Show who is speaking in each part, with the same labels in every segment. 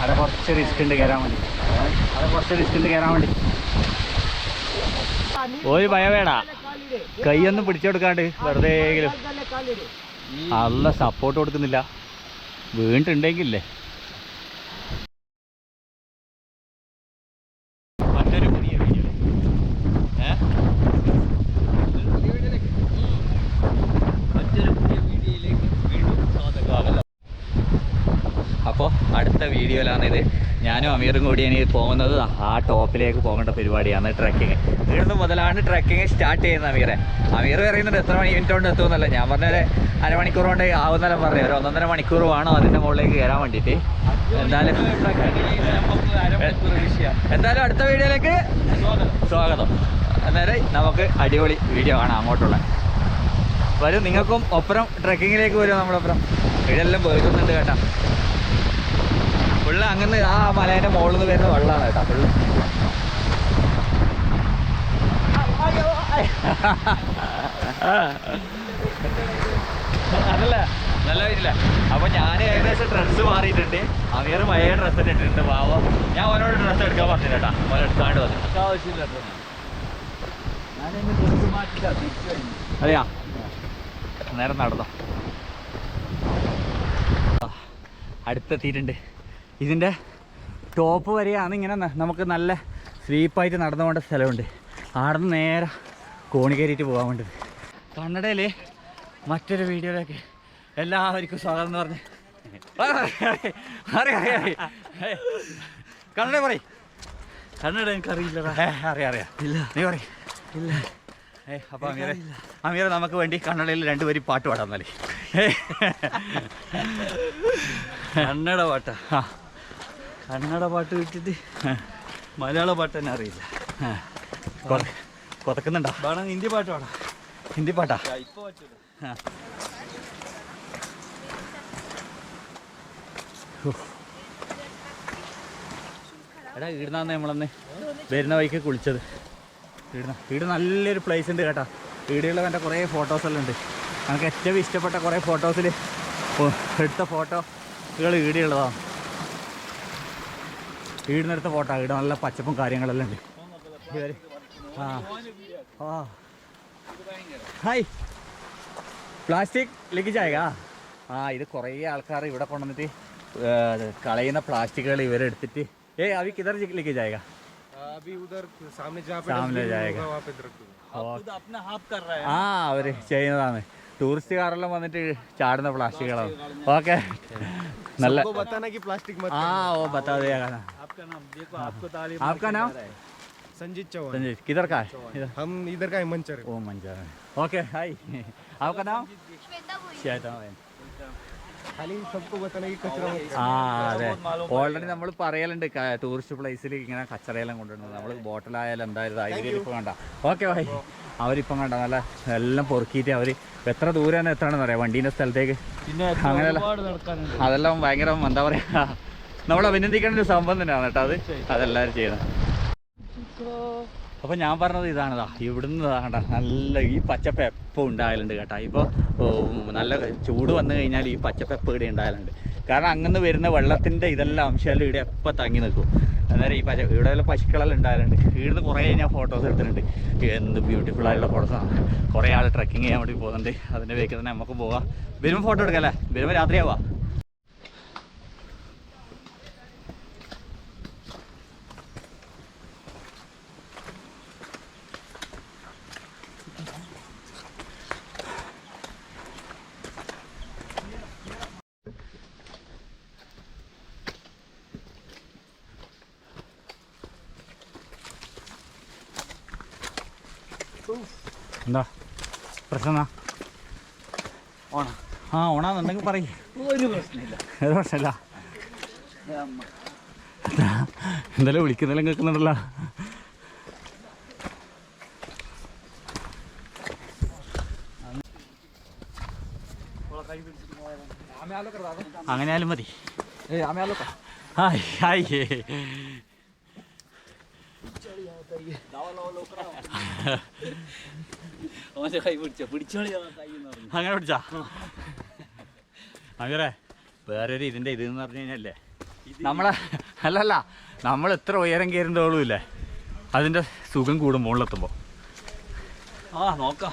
Speaker 1: അവിടെ കുറച്ച് റിസ്ക് ഉണ്ട് കയറാൻ വേണ്ടി. അവിടെ കുറച്ച് റിസ്ക് ഉണ്ട് കയറാൻ വേണ്ടി. ഒരു ഭയവേടാ കൈയൊന്നും പിടിച്ചെടുക്കാണ്ട് വെറുതെ നല്ല സപ്പോർട്ട് കൊടുക്കുന്നില്ല. വീണിട്ടുണ്ടെങ്കിലേ മറ്റൊരു പുതിയ വീഡിയോ മറ്റൊരു പുതിയ വീഡിയോയിലേക്ക് വീണ്ടും സ്വാഗതം അപ്പോൾ അടുത്ത വീഡിയോയിലാണ് ഇത് ഞാനും അമീറും കൂടിയാണ് പോകുന്നത്. ആ ടോപ്പിലേക്ക് പോകേണ്ട പരിപാടിയാണ് ട്രക്കിങ്. ഇവിടുന്ന് മുതലാണ് ട്രക്കിങ് സ്റ്റാർട്ട് ചെയ്യുന്നത് അമീറെ. അമീർ പറയുന്നുണ്ട് എത്ര മണി മിനിറ്റ് കൊണ്ട് എത്തുമെന്നല്ല. ഞാൻ പറഞ്ഞൊരു അരമണിക്കൂർ കൊണ്ട് ആവുന്നല്ലോ പറഞ്ഞു ഒരു ഒന്നൊന്നര മണിക്കൂർ വേണം അതിന്റെ മുകളിലേക്ക് കയറാൻ വേണ്ടിയിട്ട്. എന്തായാലും എന്തായാലും അടുത്ത വീഡിയോയിലേക്ക് സ്വാഗതം. അന്നേരം നമുക്ക് അടിപൊളി വീഡിയോ ആണ് അങ്ങോട്ടുള്ള. വരും നിങ്ങൾക്കും ഒപ്പരം ട്രക്കിങ്ങിലേക്ക് വരും നമ്മളൊപ്പം വീടെല്ലാം പോയിരുന്നുണ്ട് കേട്ടാ. ഫുള്ള് അങ്ങനെ ആ മലേന്റെ മുകളിൽ നിന്ന് വരുന്ന വെള്ളമാണ് കേട്ടോ ഫുള്ള് അതല്ല നല്ല കാര്യമില്ല. അപ്പൊ ഞാൻ ഏകദേശം ഡ്രസ്സ് മാറിയിട്ടുണ്ട്. അമീർ മയ ഡ്രസ്സ് ഇട്ടിട്ടുണ്ട്. പാവം. ഞാൻ ഓനോട് ഡ്രസ്സ് എടുക്കാൻ പറഞ്ഞില്ല കേട്ടാ. ഓൻ എടുക്കാണ്ട് വന്നു.
Speaker 2: ആവശ്യമില്ല
Speaker 1: അതെയാ? നേരം നടന്നോ? അടുത്തെത്തിയിട്ടുണ്ട്. ഇതിന്റെ ടോപ്പ് വരെയാണ് ഇങ്ങനെ നമുക്ക് നല്ല സ്ലീപ്പായിട്ട് നടന്നു പോകേണ്ട സ്ഥലമുണ്ട്. അവിടെ നിന്ന് നേരെ കോണി കയറിയിട്ട് പോകാൻ വേണ്ടത്. കണ്ണടയിൽ മറ്റൊരു വീഡിയോയിലേക്ക് എല്ലാവർക്കും സ്വാഗതം എന്ന് പറഞ്ഞ്. കണ്ണട പറയും.
Speaker 2: കണ്ണട എനിക്കറിയില്ല
Speaker 1: അറിയാം അറിയാം. ഇല്ല. നീ പറയും. ഇല്ല. അപ്പൊ അമീറെ അമീറെ നമുക്ക് വേണ്ടി കണ്ണടയിൽ രണ്ടുപേരും പാട്ട് പാടാം എന്നാലേ.
Speaker 2: കണ്ണട പാട്ടാ.
Speaker 1: ആ
Speaker 2: കന്നഡ പാട്ട് വിട്ടിട്ട് മലയാള പാട്ട് തന്നെ അറിയില്ല.
Speaker 1: കൊതക്കുന്നുണ്ടോ
Speaker 2: വേണം ഹിന്ദി പാട്ട് വേണം.
Speaker 1: ഹിന്ദി പാട്ടാ?
Speaker 2: ഇപ്പൊ പറ്റൂല.
Speaker 1: എടാ ഈടുന്നാന്ന് നമ്മളന്ന്. വരുന്ന വഴിക്ക് കുളിച്ചത്. ഈടുന്ന ഈട് നല്ലൊരു പ്ലേസ് ഉണ്ട് കേട്ടോ. ഈടുകളിൽ എന്റെ കുറേ ഫോട്ടോസെല്ലാം ഉണ്ട്. നമുക്ക് ഏറ്റവും ഇഷ്ടപ്പെട്ട കുറേ ഫോട്ടോസിൽ എടുത്ത ഫോട്ടോകൾ ഈടിയുള്ളതാണ് ഇടുന്നിടത്ത് ഫോട്ടോ ഇവിടെ നല്ല പച്ചപ്പും കാര്യങ്ങളെല്ലാം ഉണ്ട്. ആ. ആ. ഹായ്. പ്ലാസ്റ്റിക് ലഗിജായക ആ ഇത് കുറേ ആൾക്കാർ ഇവിടെ കൊണ്ടുവന്നിട്ട് കളയുന്ന പ്ലാസ്റ്റിക്കുകൾ ഇവരെടുത്തിട്ട് ഏ അവി കിതർ
Speaker 2: ലഗിജായക
Speaker 1: ആ അവർ ചെയ്യുന്നതാണ്. ടൂറിസ്റ്റ് കാറെല്ലാം വന്നിട്ട് ചാടുന്ന പ്ലാസ്റ്റിക്കുകളാണ്. ഓക്കെ. നല്ല ആ ഓ ബത്താതെ
Speaker 2: आपका नाम देखो आपको तालीम
Speaker 1: आपका नाम
Speaker 3: संजीत चौहान
Speaker 1: संजय किधर का है इधर
Speaker 3: हम इधर का हिमंचर
Speaker 1: ओ मंजर ओके हाय आपका नाम श्वेता मैम
Speaker 3: खाली सबको बताना कि कचरा मत
Speaker 1: ആ അതെ ഓൾറെഡി നമ്മൾ പറയലുണ്ട് ടൂറിസ്റ്റ് പ്ലേസിൽ ഇങ്ങനെ കച്ചറയെല്ലാം കൊണ്ടുവരുന്നത് നമ്മൾ ബോട്ടിലായാലും എന്തായാലും അതിൽ ഇപ്പം കണ്ട ഓക്കെ ഭായി അവരിപ്പം കണ്ട നല്ല എല്ലാം പൊറുക്കിയിട്ട് അവർ എത്ര ദൂരെയാണ് എത്രയാണെന്ന് പറയാം വണ്ടീൻ്റെ സ്ഥലത്തേക്ക്
Speaker 2: പിന്നെ
Speaker 1: അങ്ങനെയല്ല
Speaker 2: ഒരുപാട് നടക്കാനുണ്ട്
Speaker 1: അതെല്ലാം ഭയങ്കര എന്താ പറയുക നമ്മൾ അഭിനന്ദിക്കേണ്ട ഒരു സംഭവം തന്നെയാണ് കേട്ടോ അത്. അതെല്ലാവരും ചെയ്യണം. അപ്പോൾ ഞാൻ പറഞ്ഞത് ഇതാണതാ ഇവിടുന്ന് ഇതാണ്ട നല്ല ഈ പച്ചപ്പ് എപ്പോൾ ഉണ്ടായാലുണ്ട് കേട്ടാ. ഇപ്പോൾ നല്ല ചൂട് വന്നു കഴിഞ്ഞാൽ ഈ പച്ചപ്പ് എപ്പോൾ ഇവിടെ ഉണ്ടായാലുണ്ട്. കാരണം അങ്ങനെ വരുന്ന വെള്ളത്തിന്റെ ഇതെല്ലാം അംശമെല്ലാം ഇവിടെ എപ്പോൾ തങ്ങി നിൽക്കും. അന്നേരം ഈ പച്ച ഇവിടെ വല്ല പശുക്കളെല്ലാം ഉണ്ടായാലുണ്ട്. ഇവിടുന്ന് കുറേ ഞാൻ ഫോട്ടോസ് എടുത്തിട്ടുണ്ട്. എന്ത് ബ്യൂട്ടിഫുൾ ആയിട്ടുള്ള ഫോട്ടോസാണ് കുറേ ആൾ ട്രക്കിങ് ചെയ്യാൻ വേണ്ടി പോകുന്നുണ്ട്. അതിന്റെ വേക്ക് തന്നെ നമുക്ക് പോവാം. വരുമ്പോൾ ഫോട്ടോ എടുക്കാം അല്ലേ? വരുമ്പോൾ രാത്രിയാവാം എന്താ പ്രശ്നം എന്നാ?
Speaker 2: ഓണം.
Speaker 1: ആ ഓണാന്നുണ്ടെങ്കിൽ പറയും.
Speaker 2: ഒരു പ്രശ്നമില്ല.
Speaker 1: ഏത് പ്രശ്നമില്ല. എന്തായാലും വിളിക്കുന്നില്ല കേൾക്കുന്നുണ്ടല്ലോ. അങ്ങനെയാലും മതി. ഹായ് ഹായ്
Speaker 2: ഓന്റെ കൈ പിടിച്ചോ? പിടിച്ചോളി കൈ എന്ന് പറഞ്ഞു.
Speaker 1: അങ്ങനെ പിടിച്ചാ? അങ്ങനെ വേറൊരു ഇതിന്റെ ഇത് എന്ന് പറഞ്ഞു കഴിഞ്ഞല്ലേ നമ്മളെ അല്ലല്ല നമ്മൾ എത്ര ഉയരം കയറുന്നതോളും ഇല്ലേ അതിന്റെ സുഖം കൂടും മുകളിലെത്തുമ്പോൾ
Speaker 2: ആ നോക്കാം.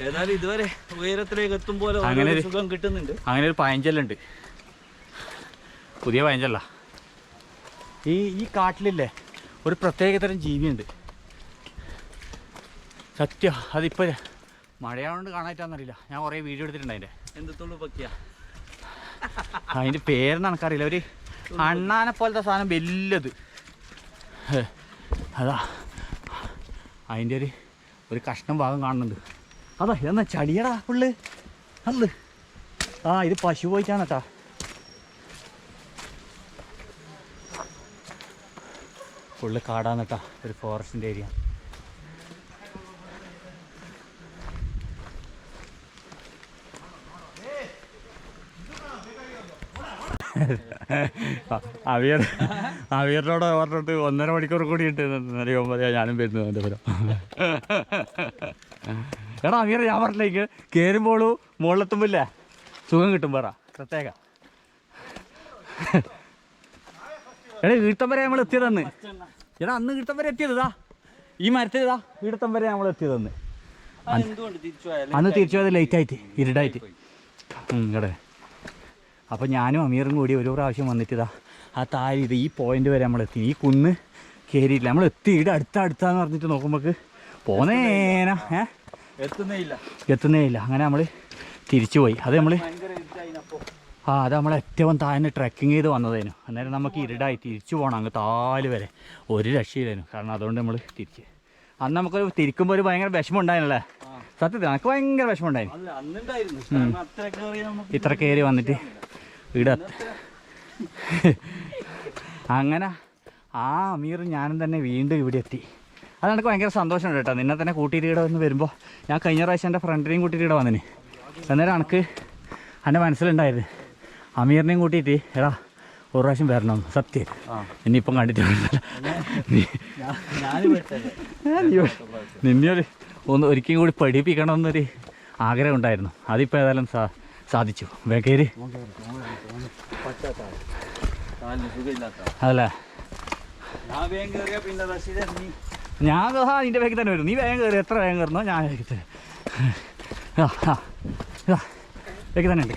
Speaker 2: ഏതായാലും ഇതുവരെ ഉയരത്തിലേക്ക് എത്തുമ്പോൾ
Speaker 1: അങ്ങനെ ഒരു-
Speaker 2: സുഖം കിട്ടുന്നുണ്ട്.
Speaker 1: അങ്ങനെ ഒരു പഴഞ്ചല്ലുണ്ട് പുതിയ പഴഞ്ചല്ല. ഈ ഈ കാട്ടിലില്ലേ ഒരു പ്രത്യേകതരം ജീവിയുണ്ട്. സത്യം അതിപ്പോൾ മഴയായതുകൊണ്ട് കാണാറ്റാന്നറിയില്ല ഞാൻ കുറേ വീഡിയോ എടുത്തിട്ടുണ്ട് അതിന്റെ.
Speaker 2: അതിന്റെ തുള്ളു പക്കിയ?
Speaker 1: അതിന്റെ പേരെന്ന് എനിക്കറിയില്ല. ഒരു അണ്ണാനെ പോലത്തെ സാധനം വലുത്. അതാ. അതിന്റെ ഒരു ഒരു കഷ്ണം ഭാഗം കാണുന്നുണ്ട്. അതാ ഇതെന്നാ ചളിയടാ പുള്ള്? അന്ന് ആ ഇത് പശു പോയിട്ടാണ് കേട്ടാ ഫുള്ള് കാടാന്ന് കേട്ടാ ഒരു ഫോറസ്റ്റിന്റെ ഏരിയ അവിയർ അവിയറിനോട് പറഞ്ഞിട്ട് ഒന്നര മണിക്കൂർ കൂടി ഇട്ട് അറിയുമ്പോൾ ഞാനും വരുന്നത് എന്റെ പുരം. എടാ അവിയർ ഞാൻ പറഞ്ഞില്ലേക്ക് കയറുമ്പോൾ മുകളിലെത്തുമ്പില്ലേ സുഖം കിട്ടും പറ പ്രത്യേക. എടാ ഈട്ടം വരെ നമ്മൾ എത്തിയതന്ന്. എടാ അന്ന് ഈട്ടം വരെ എത്തിയതാ ഈ മരത്തിലതാ ഈടത്തം വരെ നമ്മൾ എത്തിയതന്ന്. അന്ന് തിരിച്ചു പോയത് ലേറ്റ് ആയിട്ട് ഇരുടായിട്ട്. ഇവിടെ അപ്പോൾ ഞാനും അമീറും കൂടി ഒരു പ്രാവശ്യം വന്നിട്ടിതാ. ആ താഴെ ഇത് ഈ പോയിന്റ് വരെ നമ്മൾ എത്തി. ഈ കുന്ന് കയറിയില്ല നമ്മൾ എത്തി. ഇവിടെ അടുത്ത അടുത്താന്ന് പറഞ്ഞിട്ട് നോക്കുമ്പോൾ പോന്നേന ഏ?
Speaker 2: എത്തുന്നേ ഇല്ല
Speaker 1: എത്തുന്നേ ഇല്ല അങ്ങനെ നമ്മൾ തിരിച്ചു പോയി. അത് നമ്മൾ ആ അത് നമ്മൾ ഏറ്റവും താഴ്ന്ന് ട്രക്കിങ് ചെയ്ത് വന്നതേനു. അന്നേരം നമുക്ക് ഇരുടായി തിരിച്ചു പോകണം അങ്ങ് താൽ വരെ. ഒരു രക്ഷയില്ലേനു. കാരണം അതുകൊണ്ട് നമ്മൾ തിരിച്ച്. അന്ന് നമുക്കൊരു തിരിക്കുമ്പോൾ ഒരു ഭയങ്കര വിഷമം ഉണ്ടായിരുന്നല്ലേ. സത്യത്തിൽ നമുക്ക് ഭയങ്കര വിഷമം ഉണ്ടായിരുന്നു ഇത്ര കയറി വന്നിട്ട് ഇവിടെ അങ്ങനെ ആ അമീർ ഞാനും തന്നെ വീണ്ടും ഇവിടെ എത്തി. അത് എനിക്ക് ഭയങ്കര സന്തോഷമുണ്ട് കേട്ടോ. നിന്നെ തന്നെ കൂട്ടിയിട്ട് ഇവിടെ വന്ന് വരുമ്പോൾ ഞാൻ കഴിഞ്ഞ പ്രാവശ്യം എന്റെ ഫ്രണ്ടിനെയും കൂട്ടിയിട്ട് ഇവിടെ വന്നിന്. അന്നേരം എനിക്ക് എന്റെ മനസ്സിലുണ്ടായിരുന്നു അമീറിനെയും കൂട്ടിയിട്ട് എടാ ഒരു പ്രാവശ്യം വരണം സത്യം. ഇനിയിപ്പം കണ്ടിട്ട്
Speaker 2: ഞാൻ
Speaker 1: നിന്നെ ഒരു ഒന്ന് ഒരിക്കലും കൂടി പഠിപ്പിക്കണമെന്നൊരു ആഗ്രഹം ഉണ്ടായിരുന്നു. അതിപ്പോൾ ഏതായാലും സാ സാധിച്ചു. വേക്കേരി അതല്ലേ?
Speaker 2: ഞാൻ
Speaker 1: ആ നിന്റെ വേഗം തന്നെ വരും. നീ വേഗം കയറി. എത്ര വേഗം കയറുന്നോ ഞാൻ വേഗം തരും വേഗം തന്നെ ഉണ്ട്.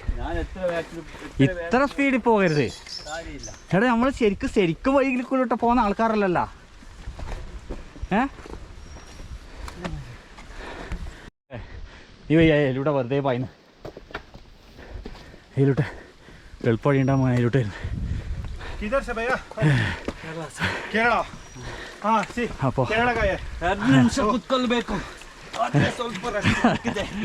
Speaker 1: ഇത്ര സ്പീഡിൽ പോകരുത്. എടാ നമ്മൾ ശരിക്കും ശരിക്കും വൈകിൽ കൂടെ പോകുന്ന ആൾക്കാരല്ലല്ലോ. ഏ, നീ വയ്യ ഇവിടെ വെറുതെ പായുന്നു. El podienda, el hotel. ¿Qué
Speaker 3: es eso? ¿Qué es eso? ¿Qué
Speaker 1: es
Speaker 3: eso? ¿Qué es
Speaker 2: eso? ¿Qué es eso? ¿Qué es eso? ¿Qué
Speaker 1: es eso? ¿Qué es eso? ¿Qué es eso? ¿Qué es eso? ¿Qué es eso?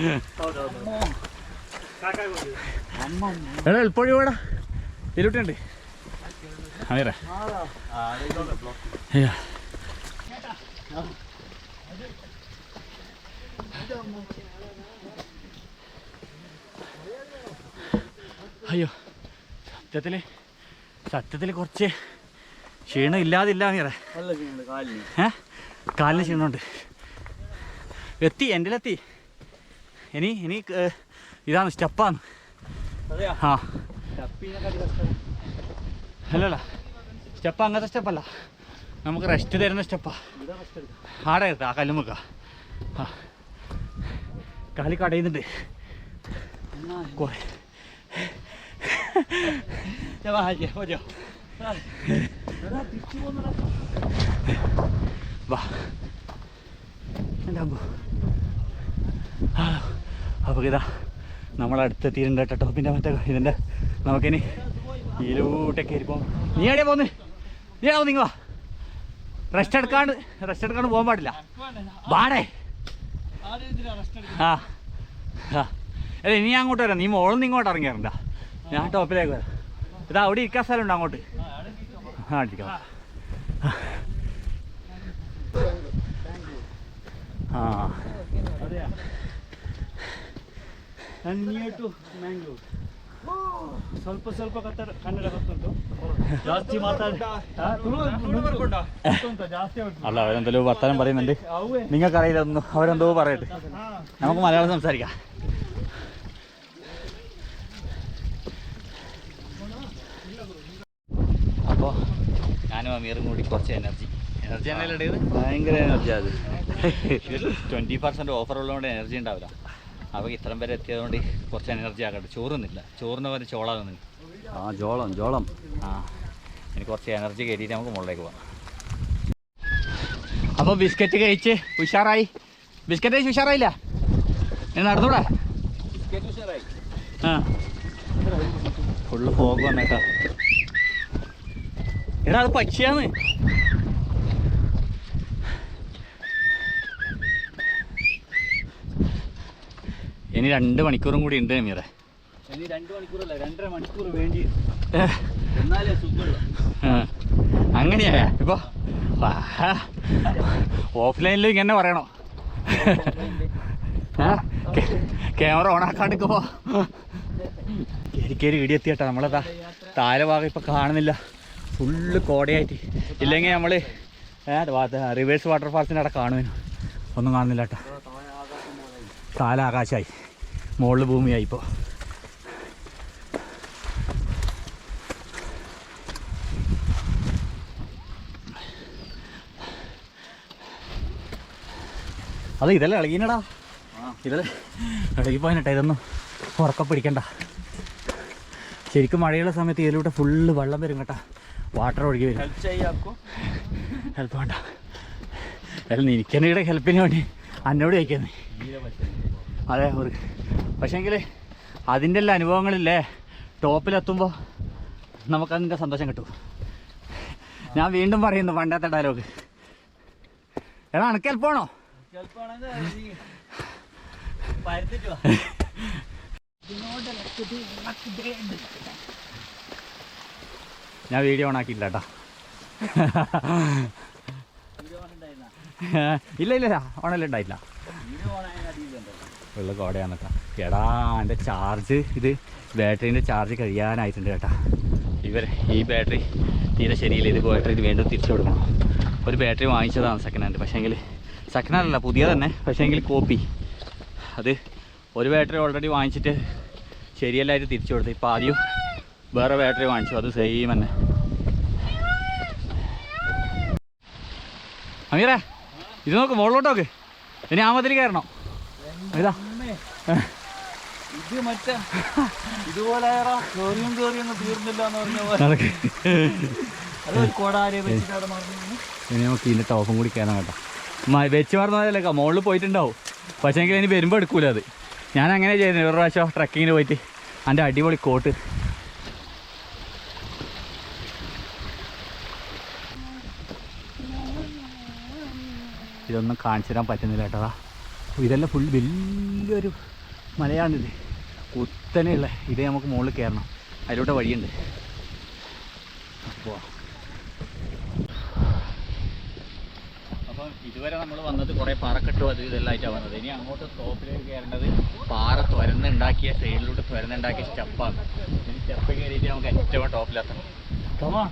Speaker 1: ¿Qué ¿ അയ്യോ സത്യത്തിൽ സത്യത്തിൽ കുറച്ച് ക്ഷീണം ഇല്ലാതില്ല നീറേ കാലിന്. ക്ഷീണമുണ്ട്. എത്തി എന്റെ എത്തി ഇനി ഇനി ഇതാണ് സ്റ്റെപ്പാണ്. ആ. അല്ലല്ല സ്റ്റെപ്പ് അങ്ങനത്തെ സ്റ്റെപ്പല്ല. നമുക്ക് റെസ്റ്റ് തരുന്ന സ്റ്റെപ്പാ. ആടെ എടുത്ത ആ കല്ലുമുക്ക ആ. കാലി കടയുന്നുണ്ട്. കുറേ
Speaker 2: എടാ തിരിച്ചു പോകുന്നടാ
Speaker 1: വാ ആ അപ്പോൾ ഇതാ നമ്മളടുത്തെത്തിയിട്ടുണ്ട് കേട്ടോ. പിന്നെ മറ്റേ ഇതിന്റെ നമുക്കിനി ഇതിലൂട്ടൊക്കെ ഇരിപ്പം നീ എവിടെയാ പോന്ന്? നീ എവിടെ നിങ്ങൾ വാ. റെസ്റ്റ് എടുക്കാണ്ട് റെസ്റ്റ് എടുക്കാണ്ട് പോകാൻ പാടില്ല. വാടേ. ആ ആ. അല്ല ഇനി ഞാൻ അങ്ങോട്ട് വരാം. നീ മോളിൽ നിന്ന് ഇങ്ങോട്ട് ഇറങ്ങിയാറുണ്ടാ ഞാൻ ടോപ്പിലേക്ക് വരാം ഇതാ അവിടെ ഇരിക്കാൻ സ്ഥലമുണ്ട് അങ്ങോട്ട് ആ ഇരിക്കാം ആ
Speaker 2: ಅದೇ ನಾನು ನಿಯರ್ ಟು ಮ್ಯಾಂಗ್ಳೂರ್ ಸ್ವಲ್ಪ ಸ್ವಲ್ಪ ಕನ್ನಡ ಕನ್ನಡ ಗೊತ್ತುಂಟು ಜಾಸ್ತಿ ಮಾತಾಡಿ ಗೊತ್ತುಂಟು ಜಾಸ್ತಿ ಉಂಟು
Speaker 1: അല്ല അവരെന്തെല്ലോ വർത്തമാനം പറയുന്നുണ്ട്
Speaker 2: ಅವೇ
Speaker 1: നിങ്ങൾക്കറിയില്ല ഒന്നും അവരെന്തോ പറയട്ടെ നമുക്ക് മലയാളം സംസാരിക്കാം അപ്പോൾ ഞാനും അമീറും കൂടി കുറച്ച് എനർജി എനർജി തന്നെ ഇടയത്
Speaker 2: ഭയങ്കര എനർജി അത്
Speaker 1: ട്വന്റി പെർസെന്റ് ഓഫർ ഉള്ളതുകൊണ്ട് എനർജി ഉണ്ടാവില്ല. അപ്പോൾ ഇത്രയും വരെ എത്തിയതുകൊണ്ട് കുറച്ച് എനർജി ആക്കട്ടെ. ചോറുന്നില്ല. ചോറിന് പോലെ ചോളാകുന്നു
Speaker 2: ആ ജോളം ജോളം.
Speaker 1: ആ എനിക്ക് കുറച്ച് എനർജി കയറ്റിയിട്ട് നമുക്ക് മുകളിലേക്ക് പോകാം. അപ്പോൾ ബിസ്ക്കറ്റ് കഴിച്ച് ഉഷാറായി. ബിസ്ക്കറ്റ് കഴിച്ച് ഉഷാറായില്ല? ഞാൻ നടന്നൂടെ? ആ. ഫുള്ള് പോകുക വന്നേട്ടാ എടാ അത് പക്ഷിയാന്ന് ഇനി രണ്ട് മണിക്കൂറും കൂടി ഉണ്ട് മീറെ
Speaker 2: ഇനി രണ്ട് മണിക്കൂറല്ല രണ്ടര മണിക്കൂർ വേണ്ടി. എന്നാലേ സുഖമുള്ള.
Speaker 1: ആ. അങ്ങനെയാ ഇപ്പൊ. ഓഫ്ലൈനിൽ ഇങ്ങനെ പറയണോ. ക്യാമറ ഓണാക്കാണ്ടിക്കുമ്പോ കയറി കയറി ഇടിയെത്തിയട്ടാ നമ്മളതാ താഴെ ഭാഗം ഇപ്പൊ കാണുന്നില്ല. ഫുള്ള് കോടയായിട്ട്. ഇല്ലെങ്കിൽ നമ്മൾ റിവേഴ്സ് വാട്ടർഫാൾസിന്റെ അവിടെ കാണുവാനും. ഒന്നും കാണുന്നില്ല കേട്ടോ താല ആകാശമായി മുകളിൽ ഭൂമിയായി ഇപ്പോൾ അത് ഇതെല്ലാം ഇളകിനടാ? ഇതെല്ലാം. ഇളകി പോയിട്ടാ ഇതൊന്നും. ഉറക്കം പിടിക്കണ്ട. ശരിക്കും മഴയുള്ള സമയത്ത് ഇതിലൂടെ ഫുള്ള് വെള്ളം വരും കേട്ടാ. വാട്ടർ ഒഴുകി വരും.
Speaker 2: ഹെൽപ്പ്
Speaker 1: വേണ്ട. അല്ല എനിക്കെന്നെ ഹെൽപ്പിന് വേണ്ടി എന്നോട് ചോദിക്കുന്നത് അതെ ഒരു പക്ഷേങ്കിൽ അതിന്റെ എല്ലാ അനുഭവങ്ങളില്ലേ ടോപ്പിലെത്തുമ്പോൾ നമുക്കതിന്റെ സന്തോഷം കിട്ടും. ഞാൻ വീണ്ടും പറയുന്നു പണ്ടത്തെ ഡയലോഗ് എടാ അനക്ക് ഹെൽപ്പാണോ
Speaker 2: വാ
Speaker 1: ഞാൻ വീഡിയോ ഓൺ ആക്കിയില്ല കേട്ടോ ഇല്ല ഇല്ല ഓണല്ല ഉണ്ടായില്ല
Speaker 2: അടിയിലുണ്ടല്ലോ
Speaker 1: ഉള്ള കോടയാന്നൊക്കെ എടാ എന്റെ ചാർജ് ഇത് ബാറ്ററീന്റെ ചാർജ് കഴിയാനായിട്ടുണ്ട് കേട്ടാ. ഇവർ ഈ ബാറ്ററി തീരെ ശരിയില്ല. ഇത് ബാറ്ററി ഇത് വീണ്ടും തിരിച്ചു കൊടുക്കണം. ഒരു ബാറ്ററി വാങ്ങിച്ചതാണ് സെക്കൻഡ് ഹാൻഡ് പക്ഷേങ്കിൽ സെക്കൻഡ് ഹാൻഡ് അല്ല പുതിയ തന്നെ. പക്ഷേ പക്ഷേങ്കിൽ കോപ്പി അത് ഒരു ബാറ്ററി ഓൾറെഡി വാങ്ങിച്ചിട്ട് ശരിയല്ലായിട്ട് തിരിച്ചു കൊടുത്തു ഇപ്പോൾ ആദ്യം വേറെ ബാറ്ററി വാങ്ങിച്ചു. അത് സെയിം തന്നെ അമീറേ ഇത് നോക്ക് മുകളിലോട്ട് നോക്ക്. ഇനി ആമതിൽ കയറണം. ഇതാ
Speaker 2: ഇത് മറ്റേ ഇതുപോലെ കേറിയും കേറിയൊന്നും തീർന്നില്ല എന്ന് പറഞ്ഞ പോലെ.
Speaker 1: ഇനി നമുക്ക് ഇതിന്റെ ടോപ്പും കൂടി കയറാൻ കേട്ടോ. വെച്ച് വെച്ച് മറന്നതല്ലേ മുകളിൽ പോയിട്ടുണ്ടാവും. പക്ഷേ എങ്കിൽ ഇനി വരുമ്പോൾ എടുക്കൂല അത്. ഞാൻ അങ്ങനെ ചെയ്യുന്നത് ഒരു പ്രാവശ്യം ട്രക്കിങ്ങിന് പോയിട്ട്. എന്റെ അടിപൊളി കോട്ട്. ഇതൊന്നും കാണിച്ചു തരാൻ പറ്റുന്നില്ല കേട്ടോ ഇതെല്ലാം ഫുൾ വലിയൊരു മലയാണിത്. കുത്തനെയുള്ള. ഇതേ നമുക്ക് മുകളിൽ കയറണം. അതിലൂടെ വഴിയുണ്ട്. അപ്പോൾ അപ്പം ഇതുവരെ നമ്മൾ വന്നത് കുറേ പാറക്കെട്ടും അത് ഇതെല്ലാമായിട്ടാണ് വന്നത്. ഇനി അങ്ങോട്ട് സ്റ്റോപ്പിലേക്ക് കയറേണ്ടത് പാറ തുരന്നുണ്ടാക്കിയ സൈഡിലൂടെ തുരന്നുണ്ടാക്കിയ സ്റ്റെപ്പാണ്. ഇനി സ്റ്റെപ്പ് കയറിയിട്ട് നമുക്ക് ഏറ്റവും ടോപ്പിലെത്തണം കമാ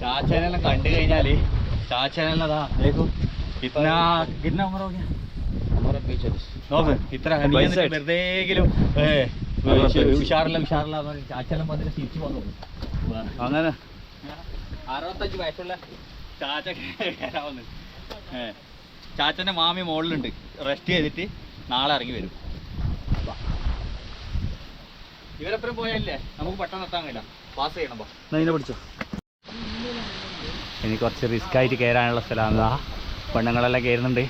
Speaker 1: ചാച്ചനെല്ലാം കണ്ടു കഴിഞ്ഞാൽ कितना गया
Speaker 2: അങ്ങനെ.
Speaker 1: ചാച്ച ചാച്ചന്റെ മാമി മോളിലുണ്ട്. റെസ്റ്റ് ചെയ്തിട്ട് നാളെ ഇറങ്ങി വരും. ഇവരെപ്പുറം പോയല്ലേ നമുക്ക് പെട്ടെന്ന് എത്താൻ കഴിയില്ല. പാസ് ചെയ്യണം ഇനി കുറച്ച് റിസ്ക് ആയിട്ട് കയറാനുള്ള സ്ഥലമാണ് പെണ്ണുങ്ങളെല്ലാം കയറുന്നുണ്ട്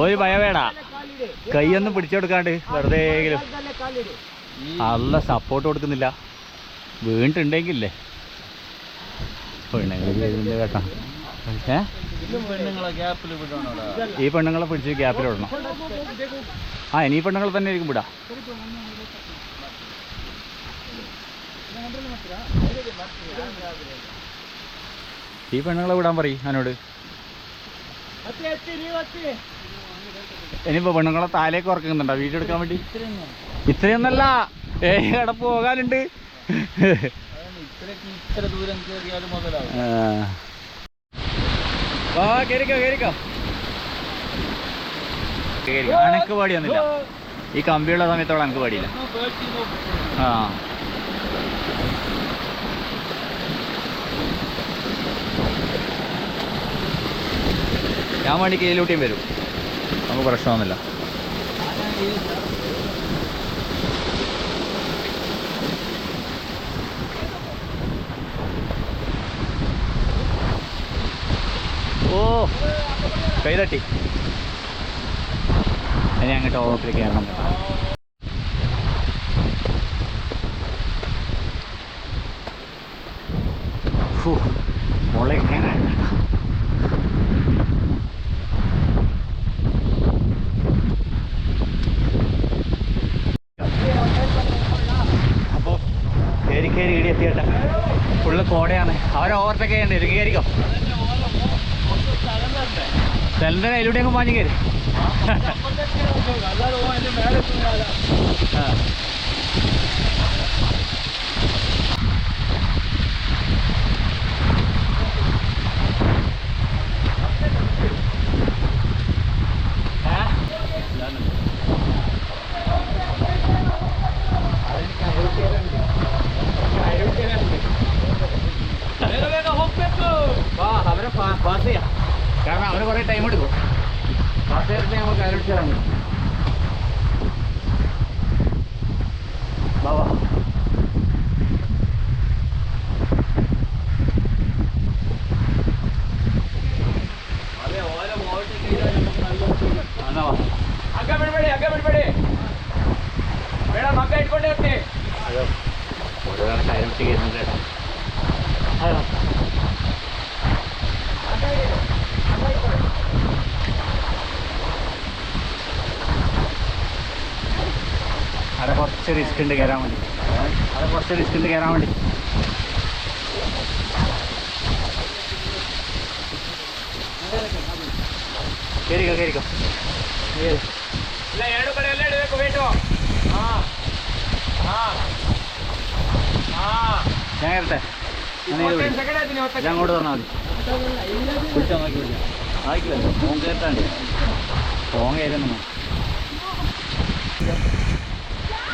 Speaker 1: ഒരു ഭയവേടാ. കൈയൊന്നും പിടിച്ചെടുക്കാണ്ട് വെറുതെ നല്ല സപ്പോർട്ട് കൊടുക്കുന്നില്ല. വീണിട്ടുണ്ടെങ്കിലേ പെണ്ണുങ്ങൾ കയറുന്നുണ്ട് കേട്ടോ. ഈ പെണ്ണുങ്ങളെ പിടിച്ച് ഗ്യാപ്പിൽ വിടണം. ആ ഇനി പെണ്ണുങ്ങളെ തന്നെ ആയിരിക്കും വിടാ. ഈ പെണ്ണുങ്ങളെ വിടാൻ പറയും അതിനോട് ഇനിയിപ്പോ പെണ്ണുങ്ങളെ താലേക്ക് ഉറക്കുന്നുണ്ടോ? വീഡിയോ എടുക്കാൻ വേണ്ടി? ഇത്രയൊന്നല്ല. ഏ അവിടെ പോകാനുണ്ട്.
Speaker 2: ഇത്ര ദൂരം
Speaker 1: അണക്ക് പാടിയൊന്നുമില്ല. ഈ കമ്പിയുള്ള സമയത്തോളം അനക്ക് പാടിയില്ല. ആ. ഞാൻ വേണ്ടി കീഴിലൂട്ടിയും വരും. നമുക്ക് പ്രശ്നമൊന്നുമില്ല. ഓ കൈതട്ടി. ഇനി അങ്ങോട്ട് ഓപ്പറേറ്റ് കയറണം ഫു, മോളെ ഇങ്ങനെ അപ്പോൾ കയറി കയറി ഇടി എത്തിയട്ടെ ഫുള്ള് കോടയാണ് അവരെ ഉണ്ട് ഇത് കയറിക്കോ. സ്ഥലത്തിന്റെ അതിലൂടെ അങ്ങ് പാഞ്ഞു കയറി ആ. ഏ? വാ, അവരെ പാ- പാസ് ചെയ്യാം കാരണം അവന് കുറേ ടൈം എടുക്കും പാസ് ചെയ്തിട്ട് നമ്മൾ കയറിച്ച് തരാൻ പറ്റും വാ വാ എന്നാ വാ അയ്യോ ഓരോ ടൈം ചെയ്യുന്നുണ്ട് കേട്ടോ അയ്യോ അവിടെ റിസ്ക് ഉണ്ട് കയറാൻ വേണ്ടി. അവിടെ കുറച്ച് റിസ്ക് ഉണ്ട് കയറാൻ വേണ്ടി. കയറിക്കോ കയറിക്കോ. ഞാൻ കയറട്ടെ ഞാൻ അങ്ങോട്ട് തന്നാൽ മതി. വിളിച്ചാൽ നോക്കി വിളിക്കാം ആയിക്കില്ല ഫോൺ കയറ്റാണ്ട് ഫോൺ കയറുന്നു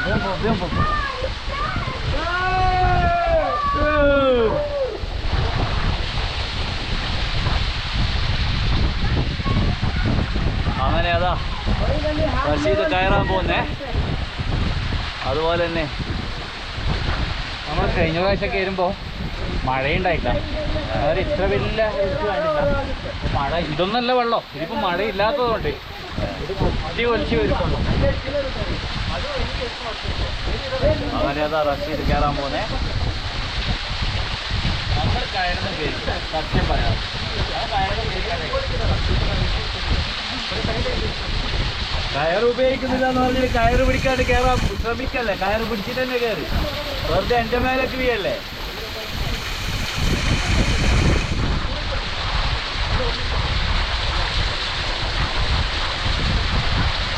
Speaker 1: വേഗം പോ, vem, പോ. അങ്ങനെ അതാ റഷീദ് കയറാൻ പോകുന്നേ. അതുപോലെ തന്നെ നമ്മൾ കഴിഞ്ഞ പ്രാവശ്യമൊക്കെ വരുമ്പോൾ മഴയുണ്ടായില്ല അവർ ഇത്ര വലിയ മഴ ഇതൊന്നല്ല വെള്ളം. ഇതിപ്പോൾ മഴയില്ലാത്തതുകൊണ്ട് ഇത് കുത്തി ഒലിച്ച് അങ്ങനെ അതാ ചെയ്ത് കയറാൻ പോന്നെ? സത്യം പറയാം കയർ ഉപയോഗിക്കുന്നില്ല എന്ന് പറഞ്ഞാൽ കയറ് പിടിക്കാണ്ട് കയറാൻ ശ്രമിക്കല്ലേ? കയറ് പിടിച്ചിട്ട് തന്നെ കയറി വെറുതെ എന്റെ മേലെ വീയല്ലേ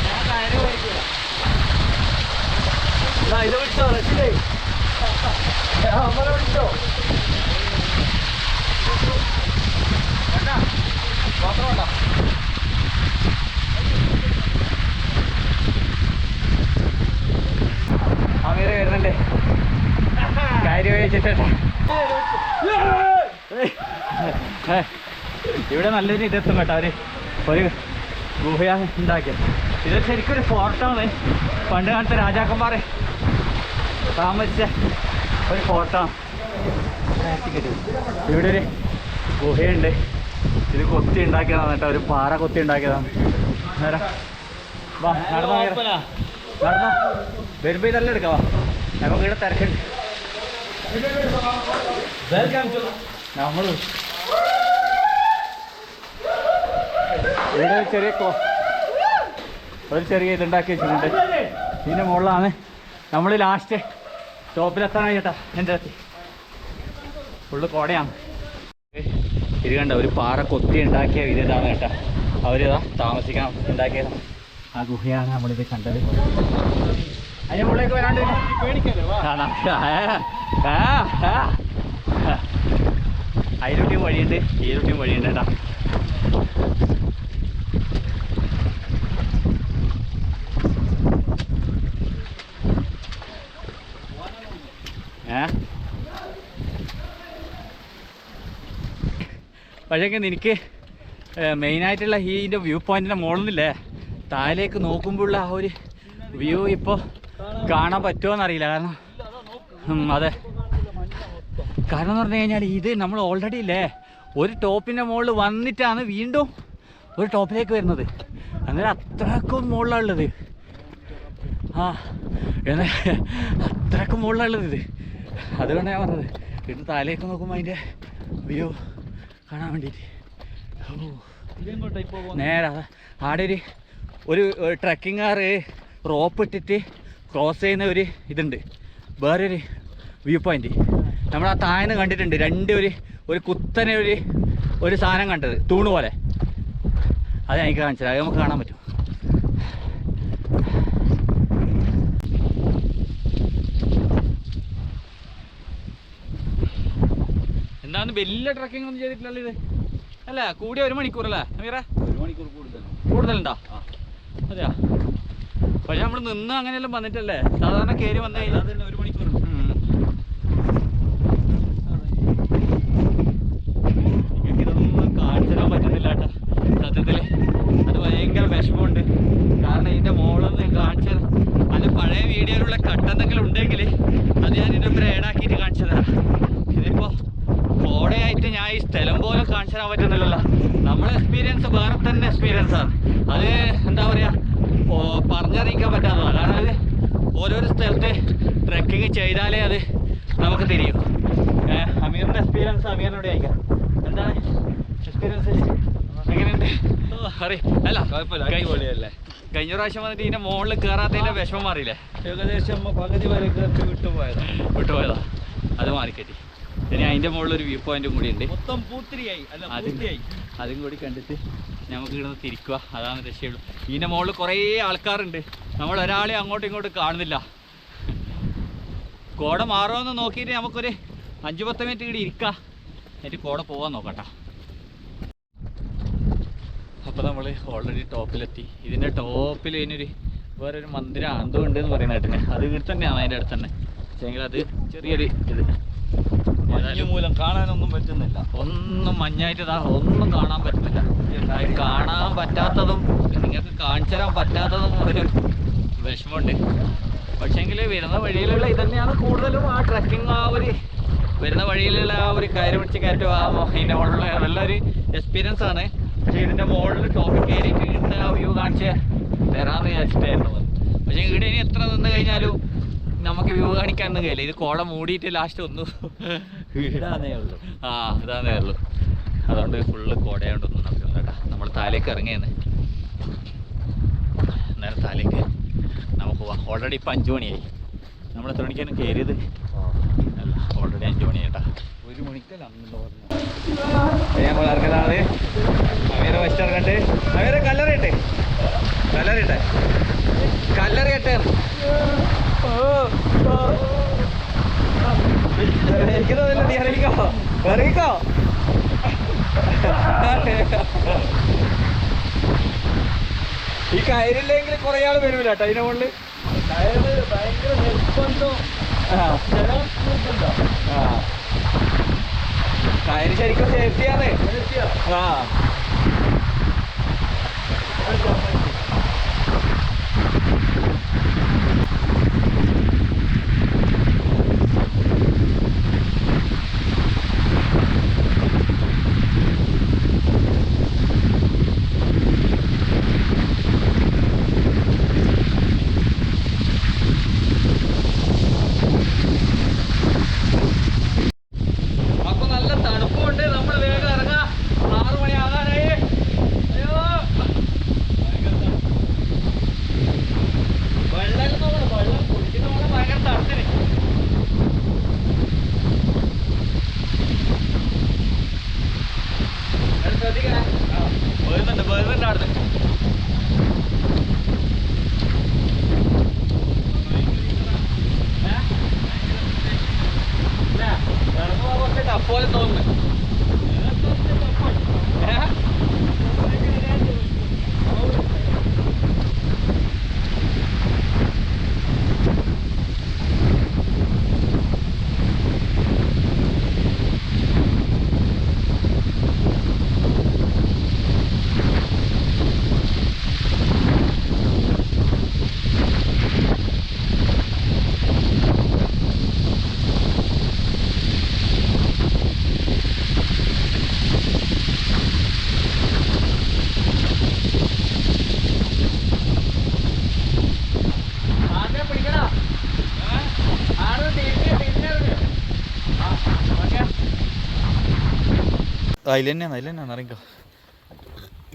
Speaker 1: ഞാൻ കയറ് പിടിക്കൂല. ഇത് പിടിച്ചോ റഷീദേ അമ്മനെ വരുന്നുണ്ട് കാര്യം വെച്ചിട്ട് ഇവിടെ നല്ലൊരു ഇതെത്തും കേട്ടോ അവർ. ഒരു ഗുഹയാണ് ഉണ്ടാക്കിയത്. ഇത് ശരിക്കും ഒരു ഫോർട്ടാണ്. പണ്ട് കാലത്തെ രാജാക്കന്മാരെ താമസിച്ച ഒരു ഫോർട്ടാണ് ഇവിടെ ഒരു ഗുഹയുണ്ട്. ഇത് കൊത്തി ഉണ്ടാക്കിയതാണ് കേട്ടോ ഒരു പാറ കൊത്തി ഉണ്ടാക്കിയതാണ് നടന്നോ വരുമ്പോ ഇതെല്ലാം എടുക്കാം നമുക്ക് ഇവിടെ തിരക്കുണ്ട്. നമ്മൾ ഇവിടെ ഒരു ചെറിയ ഒരു ചെറിയ ഇതുണ്ടാക്കി വെച്ചിട്ടുണ്ട്. ഇതിന്റെ മുകളിലാണ് നമ്മൾ ലാസ്റ്റ് ടോപ്പിലെത്താനായി ചേട്ടാ എന്റെ എത്തി ഫുള്ള് കോടയാണ്. ഇത് ഒരു പാറ കൊത്തി ഉണ്ടാക്കിയ ഇത് ഇതാണ് കേട്ടാ. അവരിതാ താമസിക്കാൻ ഉണ്ടാക്കിയത്. ആ ഗുഹയാണ് നമ്മളിത് കണ്ടത്. അതിന്റെ മുകളിലേക്ക് വരാണ്ട്. അതിലൊട്ടിയും വഴിയുണ്ട് ഈലൊട്ടിയും വഴിയുണ്ട് കേട്ടാ. പക്ഷേ എനിക്ക് മെയിനായിട്ടുള്ള ഈ ഇതിന്റെ വ്യൂ പോയിന്റിന്റെ മുകളിലില്ലേ താഴേക്ക് നോക്കുമ്പോഴുള്ള ആ ഒരു വ്യൂ ഇപ്പോൾ കാണാൻ പറ്റുമോ എന്നറിയില്ല കാരണം അതെ. കാരണം എന്ന് പറഞ്ഞു കഴിഞ്ഞാൽ ഇത് നമ്മൾ ഓൾറെഡി ഇല്ലേ? ഒരു ടോപ്പിന്റെ മുകളിൽ വന്നിട്ടാണ് വീണ്ടും ഒരു ടോപ്പിലേക്ക് വരുന്നത്. അങ്ങനെ അത്രക്കും മുകളിലുള്ളത് ആ എന്നാ അത്രക്കും മുകളിലുള്ളത് ഇത്. അതുകൊണ്ടാണ് ഞാൻ പറഞ്ഞത്. വീണ്ടും താലേക്ക് നോക്കുമ്പോൾ അതിന്റെ വ്യൂ കാണാൻ വേണ്ടിയിട്ട്
Speaker 2: പോകുന്നത്?
Speaker 1: നേരെ. ആടെ ഒരു ഒരു ട്രക്കിങ്ങാർ റോപ്പ് ഇട്ടിട്ട് ക്രോസ് ചെയ്യുന്ന ഒരു ഇതുണ്ട്. വേറൊരു വ്യൂ പോയിന്റ് നമ്മൾ ആ താഴ്ന്ന് കണ്ടിട്ടുണ്ട്. രണ്ട് ഒരു ഒരു കുത്തനെ ഒരു ഒരു സാധനം കണ്ടത്. തൂണ് പോലെ. അത് എനിക്ക് കാണിച്ചത് അത് നമുക്ക് കാണാൻ പറ്റും എന്താണ് വലിയ ട്രക്കിംഗ് ഒന്നും ചെയ്തിട്ടില്ലല്ലോ ഇത്. അല്ല? കൂടിയ ഒരു മണിക്കൂറല്ലേ അമീറ?
Speaker 2: ഒരു മണിക്കൂർ കൂടുതൽ.
Speaker 1: കൂടുതലുണ്ടോ? അതെയാ? പക്ഷെ നമ്മൾ നിന്ന് അങ്ങനെയെല്ലാം വന്നിട്ടല്ലേ? സാധാരണ കയറി വന്നു കഴിഞ്ഞാൽ
Speaker 2: തന്നെ ഒരു മണിക്കൂർ
Speaker 1: ഉം. എനിക്കിതൊന്നും കാണിച്ചു തരാൻ പറ്റുന്നില്ല കേട്ടോ സത്യത്തിൽ അത് ഭയങ്കര വിഷമമുണ്ട് കാരണം ഇതിന്റെ മോളൊന്ന് കാണിച്ചു തരാം അത് പഴയ വീഡിയോയിലുള്ള കട്ട് എന്തെങ്കിലും ഉണ്ടെങ്കിൽ അത് ഞാൻ ഇതിന്റെ ഒപ്പം ഏടാക്കിയിട്ട് കാണിച്ചു തരാം ഇതിപ്പോ കോടയായിട്ട് ഞാൻ ഈ സ്ഥലം പോലും കാണിച്ചു തരാൻ പറ്റുന്നില്ലല്ലോ നമ്മളെ എക്സ്പീരിയൻസ് വേറെ തന്നെ എക്സ്പീരിയൻസ് ആണ് അത് എന്താ പറയാ ഓ, പറഞ്ഞറിയിക്കാൻ പറ്റാത്തതാണ് കാരണം അത് ഓരോരോ സ്ഥലത്ത് ചെയ്താലേ അത് നമുക്ക് തിരിയും. അമീറിന്റെ അമീറിന്റെ എക്സ്പീരിയൻസ് അമീറിനോട് ചോദിക്കാം എന്താണ് എക്സ്പീരിയൻസ് എങ്ങനെയുണ്ട്? അറിയ അല്ല
Speaker 2: കുഴപ്പമില്ല
Speaker 1: കഴിഞ്ഞ- പ്രാവശ്യം വന്നിട്ട് ഇതിന്റെ മുകളിൽ കയറാത്തതിന്റെ വിഷമം മാറിയില്ലേ?
Speaker 2: ഏകദേശം പകുതി വരെ കയറി വിട്ടുപോയത്.
Speaker 1: വിട്ടുപോയതാ. അത് മാറിക്കറ്റി ഇനി അതിന്റെ മുകളിൽ ഒരു വ്യൂ പോയിന്റും കൂടി ഉണ്ട്
Speaker 2: മൊത്തം പൂത്തിരിയായി. അല്ല പൂത്തിരിയായി.
Speaker 1: അതും കൂടി കണ്ടിട്ട് നമുക്ക് ഇവിടുന്ന് തിരിക്കുക അതാണ് രക്ഷയുള്ളൂ. ഇതിന്റെ മുകളിൽ കുറേ ആൾക്കാരുണ്ട്. നമ്മൾ ഒരാളെ അങ്ങോട്ടും ഇങ്ങോട്ടും കാണുന്നില്ല. കോട മാറുമെന്ന് നോക്കിയിട്ട് നമുക്കൊരു അഞ്ച് പത്ത് മിനിറ്റ് കൂടി ഇരിക്കാം. എന്നിട്ട് കോട പോകാൻ നോക്കട്ടെ. അപ്പോൾ നമ്മൾ ഓൾറെഡി ടോപ്പിലെത്തി. ഇതിന്റെ ടോപ്പിൽ ഇതിനൊരു വേറൊരു മന്ദിരം ഉണ്ട് എന്ന് പറയുന്ന കേട്ടെ അത് ഇവിടെ തന്നെയാണ് അതിന്റെ അടുത്ത് തന്നെ. പക്ഷേങ്കിൽ അത് ചെറിയൊരു ഇത്.
Speaker 2: മഞ്ഞ് മൂലം കാണാനൊന്നും പറ്റുന്നില്ല.
Speaker 1: ഒന്നും മഞ്ഞായിട്ട് ഒന്നും കാണാൻ പറ്റുന്നില്ല. കാണാൻ പറ്റാത്തതും നിങ്ങൾക്ക് കാണിച്ചു തരാൻ പറ്റാത്തതും ഒരു വിഷമമുണ്ട്. പക്ഷേങ്കിൽ വരുന്ന വഴിയിലുള്ള ഇതന്നെയാണ് കൂടുതലും ആ ട്രക്കിംഗ് ആ ഒരു വരുന്ന വഴിയിലുള്ള ആ ഒരു കയറി പിടിച്ച് കയറ്റം ആ അതിന്റെ മുകളിലുള്ള നല്ലൊരു എക്സ്പീരിയൻസ് ആണ്. പക്ഷേ ഇതിന്റെ മുകളിൽ ടോപ്പിൽ കയറിയിട്ട് ഇതിന്റെ ആ വ്യൂ കാണിച്ച് തരാമെന്ന് വിചാരിച്ചിട്ടായിരുന്നു. പക്ഷേ ഇവിടെ ഇനി എത്ര നിന്ന് കഴിഞ്ഞാലും നമുക്ക് വ്യൂ കാണിക്കാനൊന്നും കഴിയില്ല. ഇത് കോട മൂടിയിട്ട് ലാസ്റ്റ് ഒന്നും
Speaker 2: വീടാന്നേ ഉള്ളൂ.
Speaker 1: ആ ഇതാന്നേ ഉള്ളൂ. അതുകൊണ്ട് ഫുള്ള് കോടയാണ്ടൊന്നും നടക്കില്ല കേട്ടോ. നമ്മൾ താലേക്ക് ഇറങ്ങിയെന്ന്. നേരെ താലേക്ക് നമുക്ക് പോവാം. ഓൾറെഡി ഇപ്പം അഞ്ച് മണിയായി. നമ്മൾ എത്ര മണിക്കാണ് കയറിയത്? അല്ല ഓൾറെഡി അഞ്ച് മണി കേട്ടാ
Speaker 2: ഒരു മണിക്കല്ല
Speaker 1: നമ്മൾ ഇറങ്ങുന്നത് അവരെ വെസ്റ്റ് ഇറങ്ങണ്ട് അവരെ കല്ലറിയട്ടെ കല്ലറിയട്ടെ കല്ലറിയട്ടെ ഇറങ്ങിക്കോ. ഇറങ്ങിക്കോ. ഈ കയറില്ലെങ്കിൽ കുറെ ആൾ വരൂല അതിന്റെ മുകളിൽ കയറി ശരിക്കും സേഫ്റ്റിയാണ്. ആ അപ്പൊ നല്ല തണുപ്പുണ്ട് നമ്മൾ വേഗം ഇറങ്ങാം ആറ് മണി ആകാനായി അയ്യോ അതിൽ തന്നെയാണ് അതിൽ തന്നെയാണ് ഇറങ്ങിക്കോ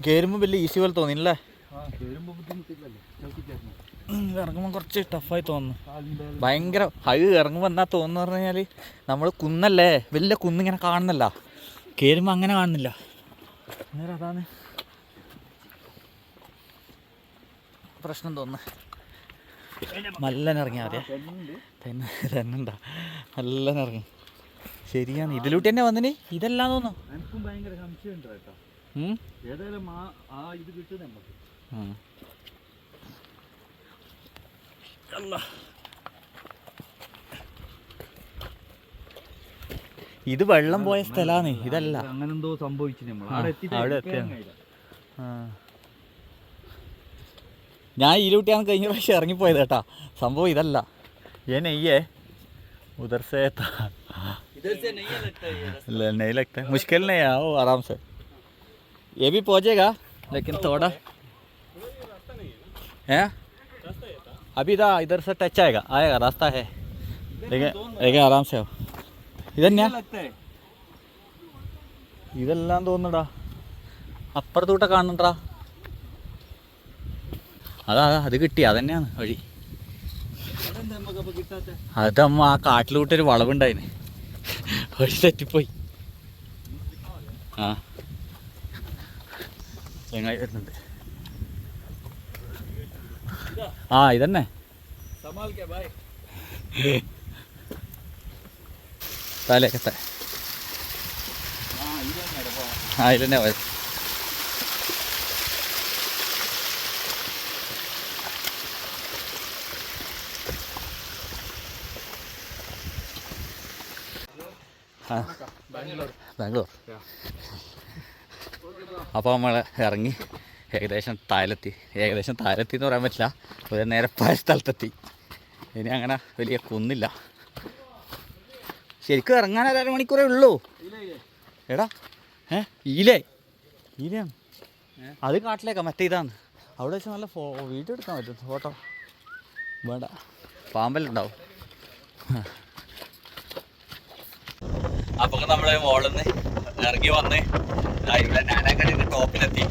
Speaker 1: കയറുമ്പോൾ വലിയ ഈസി പോലെ തോന്നിയില്ലേ? ഇറങ്ങുമ്പോൾ കുറച്ച് ടഫായി തോന്നുന്നു. ഭയങ്കര ഹൈ ഇറങ്ങുമ്പോൾ എന്നാ തോന്നുന്നു പറഞ്ഞു കഴിഞ്ഞാൽ നമ്മൾ കുന്നല്ലേ? വലിയ കുന്നിങ്ങനെ കാണുന്നല്ല. കയറുമ്പോൾ അങ്ങനെ കാണുന്നില്ല. അന്നേരം അതാണ് പ്രശ്നം തോന്നുന്നു. നല്ലനിറങ്ങിയാ അറിയാം തന്നെ തന്നെ ഉണ്ടാ നല്ലനെ ഇറങ്ങി. ശരിയാണ്. ഇതിലൂട്ട് തന്നെ വന്നിന്? ഇതെല്ലാം തോന്നുന്നു.
Speaker 2: എനിക്കും ഭയങ്കര സംശയമുണ്ട് ഇത്
Speaker 1: വെള്ളം പോയ സ്ഥലാണ് ഇതല്ല.
Speaker 2: അങ്ങനെ എന്തോ സംഭവിച്ചു നമ്മൾ അവിടെ
Speaker 1: ഞാൻ ഇരുട്ടിയാണ് കഴിഞ്ഞ പ്രാവശ്യം ഇറങ്ങിപ്പോയത് കേട്ടാ. സംഭവം ഇതല്ല. ഞാൻ നെയ്യേ. ഉദർസേത്താ. उधर से था
Speaker 2: इधर से नहीं है लगता है ये रास्ता।
Speaker 1: ल- नहीं लगता है। मुश्किल नहीं है वो आराम से ये भी पहुंचेगा लेकिन थोड़ा है अभी इधर इधर से टच आएगा आएगा रास्ता है लेकिन लेकिन आराम से आओ इधर
Speaker 2: क्या
Speaker 1: नहीं
Speaker 2: लगता है
Speaker 1: ഇതെല്ലാം തോന്നുടാ അപ്പുറത്തൂട്ട കാണുന്നുണ്ടാ അതാ അതാ, അത് കിട്ടി അതന്നെയാണ് വഴി
Speaker 2: അതെന്താ നമുക്ക് അപ്പൊ കിട്ടാത്ത
Speaker 1: അതമ്മ ആ കാട്ടിലൂട്ടൊരു വളവുണ്ടായിന് വഴി തെറ്റിപ്പോയി. ആ. ചങ്ങായി വരുന്നുണ്ട്. ആ ഇതന്നെ. തലേക്കത്തെ ആ ഇതന്നെ പോയത് ബാംഗ്ലൂർ. അപ്പോൾ നമ്മൾ ഇറങ്ങി ഏകദേശം താലത്തി ഏകദേശം താലത്തി എന്ന് പറയാൻ പറ്റില്ല. ഒരു നേരെ പല സ്ഥലത്തെത്തി. ഇനി അങ്ങനെ വലിയ കുന്നില്ല. ശരിക്കും ഇറങ്ങാൻ ഒരു അരമണിക്കൂറേ ഉള്ളൂ. എടാ ഏ ഈലേ. ഈലയാണ്. അത് കാട്ടിലേക്കാ മറ്റേ ഇതാണ്. അവിടെ വെച്ച് നല്ല ഫോ വീഡിയോ എടുക്കാൻ പറ്റും ഫോട്ടോ. വേണ്ട. പാമ്പലുണ്ടാവും അപ്പൊ നമ്മൾ മോളിൽ നിന്ന് ഇറങ്ങി വന്ന് ഇവിടെ നാനാക്കടിന്റെ ടോപ്പിലെത്തി.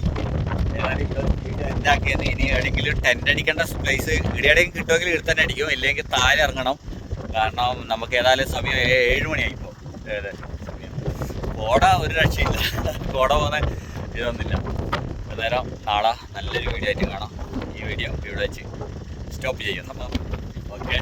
Speaker 1: ടെന്റ് ഇനി എവിടെയെങ്കിലും ടെന്റ് അടിക്കേണ്ട പ്ലേസ് ഇവിടെ എവിടെയെങ്കിലും കിട്ടുമെങ്കിൽ ഇവിടെ തന്നെ അടിക്കും. ഇല്ലെങ്കിൽ താഴെ ഇറങ്ങണം. കാരണം നമുക്ക് ഏതായാലും സമയം ഏഴ് ഏകദേശം സമയം കോട ഒരു രക്ഷയില്ല. കോട പോകുന്ന ഇതൊന്നുമില്ല. അന്നേരം നാളെ നല്ലൊരു വീഡിയോ ആയിട്ട് കാണാം. ഈ വീഡിയോ ഇവിടെ വെച്ച് സ്റ്റോപ്പ് ചെയ്യും. നമ്മൾ ഓക്കെ